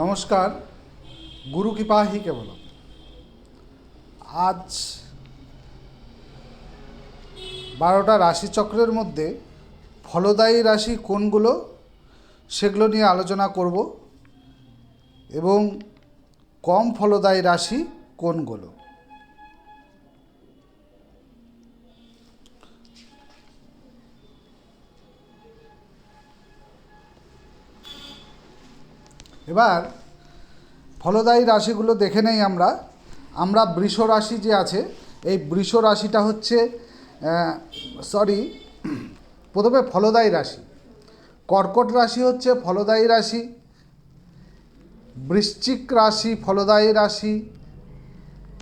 নমস্কার, গুরু কৃপাহি কেবল। আজ বারোটা রাশি চক্রের মধ্যে ফলদায়ী রাশি কোনগুলো সেগুলো নিয়ে আলোচনা করব এবং কম ফলদায়ী রাশি কোনগুলো? এবার, ফলদায়ী রাশিগুলো দেখে নেই আমরা। আমরা বৃষ রাশি যে আছে, এই বৃষ রাশিটা হচ্ছে সরি প্রথমে ফলদায়ী রাশি। কর্কট রাশি হচ্ছে ফলদায়ী রাশি। বৃশ্চিক রাশি ফলদায়ী রাশি।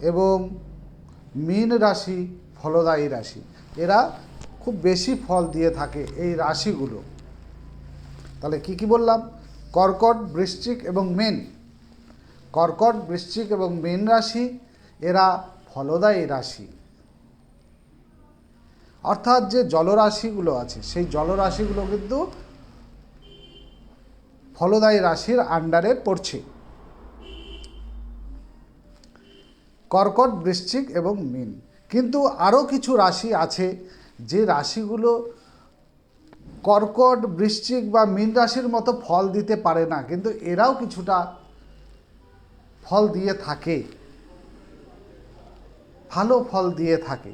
এবং মীন রাশি ফলদায়ী রাশি। এরা খুব বেশি ফল দিয়ে থাকে এই রাশিগুলো। তাহলে কি কি বললাম? কর্কট বৃশ্চিক এবং মীন। কর্কট বৃশ্চিক এবং মীন রাশি, এরা ফলদায়ী রাশি। অর্থাৎ যে জলরাশিগুলো আছে, সেই জলরাশিগুলো কিন্তু ফলদায়ী রাশির আন্ডারে পড়ছে। কর্কট বৃশ্চিক এবং মীন। কিন্তু আরও কিছু রাশি আছে, যে রাশিগুলো কর্কট, বৃশ্চিক বা মীন রাশির মতো ফল দিতে পারে না, কিন্তু এরাও কিছুটা ফল দিয়ে থাকে। ভালো ফল দিয়ে থাকে।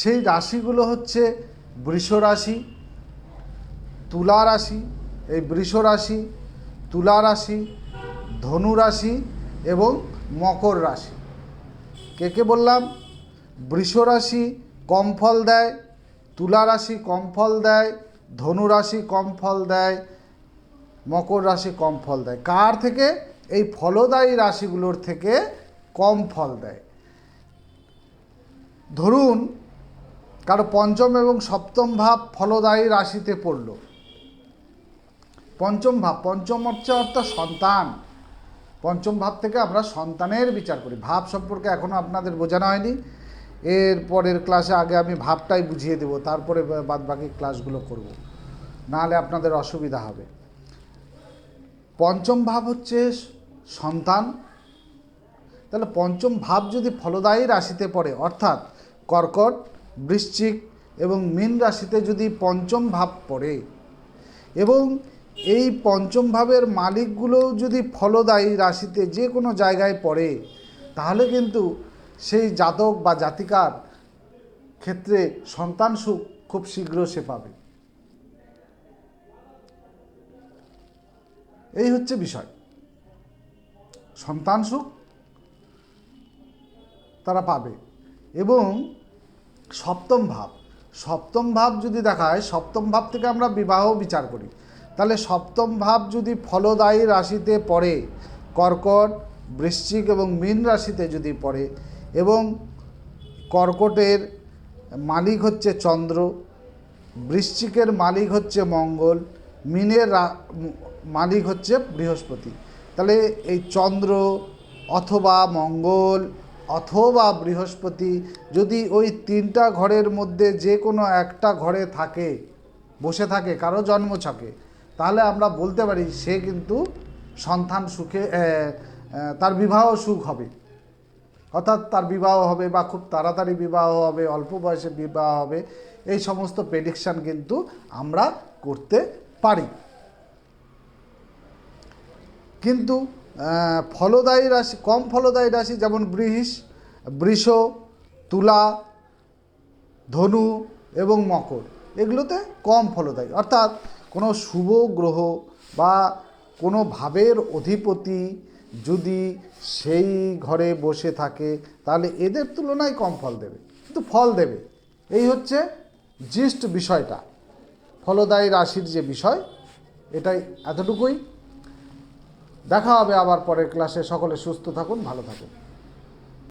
সেই রাশিগুলো হচ্ছে বৃষ রাশি, তুলা রাশি, এই বৃষ রাশি, তুলা রাশি, ধনু রাশি এবং মকর রাশি। কে কে বললাম? বৃষ রাশি কম ফল দেয় তুলা রাশি কম ফল দেয়, ধনু রাশি কম ফল দেয়, মকর রাশি কম ফল দেয়। কার থেকে? এই ফলদায়ী রাশিগুলোর থেকে কম ফল দেয়। ধরুন, কারও পঞ্চম এবং সপ্তম ভাব ফলদায়ী রাশিতে পড়ল। পঞ্চম ভাব, পঞ্চম হচ্ছে অর্থাৎ সন্তান। পঞ্চম ভাব থেকে আমরা সন্তানের বিচার করি। ভাব সম্পর্কে এখনও আপনাদের বোঝানো হয়নি। এর পরের ক্লাসে আগে আমি ভাবটাই বুঝিয়ে দেব, তারপরে বাদ বাকি ক্লাসগুলো করব। নাহলে আপনাদের অসুবিধা হবে। পঞ্চম ভাব হচ্ছে সন্তান। তাহলে পঞ্চম ভাব যদি ফলদায়ী রাশিতে পড়ে, অর্থাৎ কর্কট, বৃশ্চিক এবং মীন রাশিতে যদি পঞ্চম ভাব পড়ে এবং এই পঞ্চম ভাবের মালিকগুলো যদি ফলদায়ী রাশিতে যে কোনো জায়গায় পড়ে, তাহলে কিন্তু সেই জাতক বা জাতিকার ক্ষেত্রে সন্তান সুখ খুব শীঘ্র সে পাবে। এই হচ্ছে বিষয়। সন্তান সুখ তারা পাবে এবং সপ্তম ভাব। সপ্তম ভাব যদি দেখায়, সপ্তম ভাব থেকে আমরা বিবাহ বিচার করি। তাহলে সপ্তম ভাব যদি ফলদায়ী রাশিতে পড়ে, কর্কট, বৃশ্চিক এবং মীন রাশিতে যদি পড়ে এবং কর্কটের মালিক হচ্ছে চন্দ্র, বৃশ্চিকের মালিক হচ্ছে মঙ্গল, মিনের মালিক হচ্ছে বৃহস্পতি। তাহলে এই চন্দ্র অথবা মঙ্গল অথবা বৃহস্পতি যদি ওই তিনটা ঘরের মধ্যে যে কোনো একটা ঘরে থাকে, বসে থাকে, কারও জন্ম ছকে, তাহলে আমরা বলতে পারি সে কিন্তু সন্তান সুখে তার বিবাহ সুখ হবে। অর্থাৎ তার বিবাহ হবে বা খুব তাড়াতাড়ি বিবাহ হবে, অল্প বয়সে বিবাহ হবে, এই সমস্ত প্রেডিকশান কিন্তু আমরা করতে পারি। কিন্তু ফলদায়ী রাশি, কম ফলদায়ী রাশি যেমন বৃহিস বৃষ, তুলা, ধনু এবং মকর, এগুলোতে কম ফলদায়ী। অর্থাৎ কোনো শুভ গ্রহ বা কোনো ভাবের অধিপতি যদি সেই ঘরে বসে থাকে, তাহলে এদের তুলনায় কম ফল দেবে, কিন্তু ফল দেবে। এই হচ্ছে জিস্ট বিষয়টা। ফলদায়ী রাশির যে বিষয়, এটাই এতটুকুই। দেখা হবে আবার পরের ক্লাসে সকলে সুস্থ থাকুন, ভালো থাকুন।